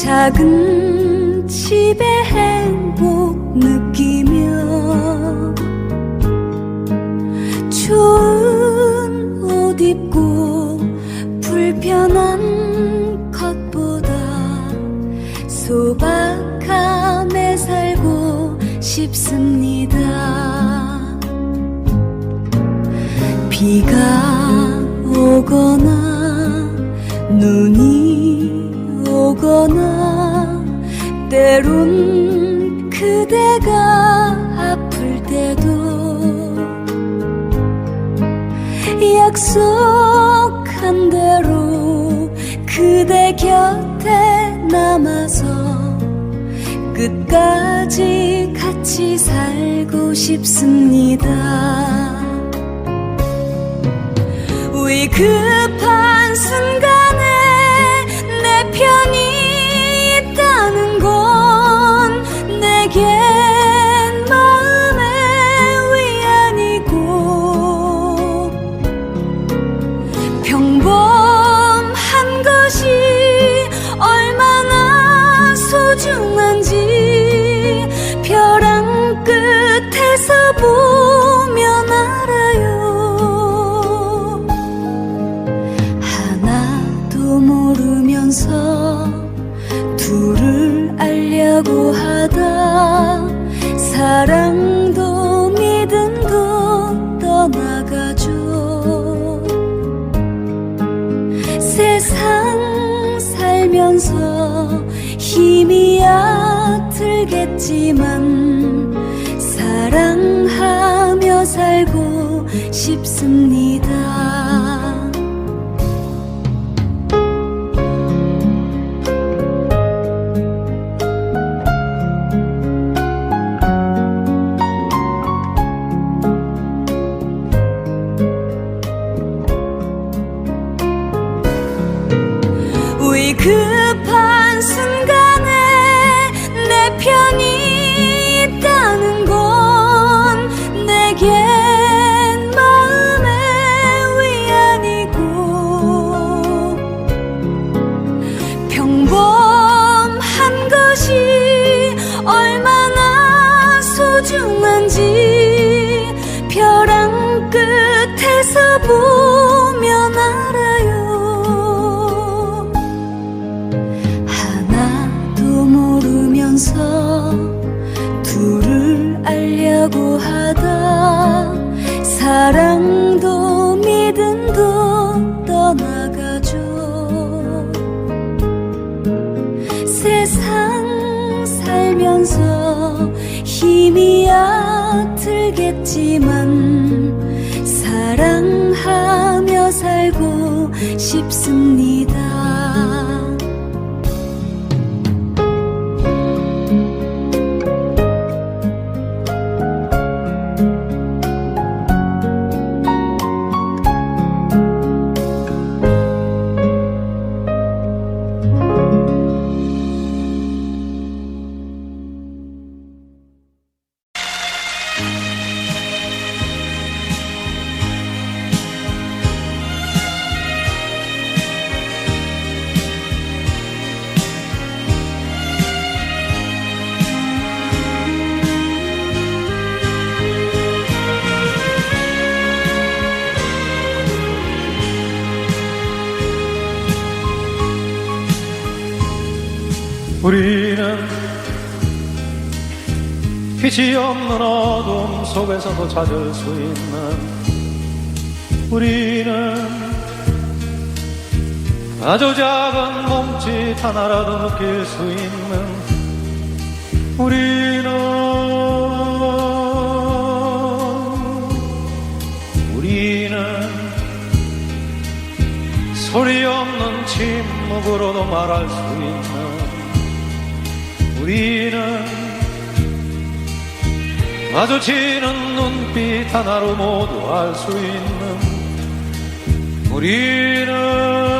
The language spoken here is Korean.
작은 집의 행복 느끼며 추운 옷 입고 불편한 것보다 소박함에 살고 싶습니다. 약속한 대로 그대 곁에 남아서 끝까지 같이 살고 싶습니다. 왜 급한 주를 알려고 하다. 사랑도 믿음도 떠나가죠. 세상 살면서 힘이 아틀겠지만 사랑하며 살고 싶습니다. 살면서 힘이 얕들겠지만 사랑하며 살고 싶습니다. 우리는 빛이 없는 어둠 속에서도 찾을 수 있는 우리는 아주 작은 몸짓 하나라도 느낄 수 있는 우리는 우리는 소리 없는 침묵으로도 말할 수 있는 우리는 마주치는 눈빛 하나로 모두 알 수 있는 우리는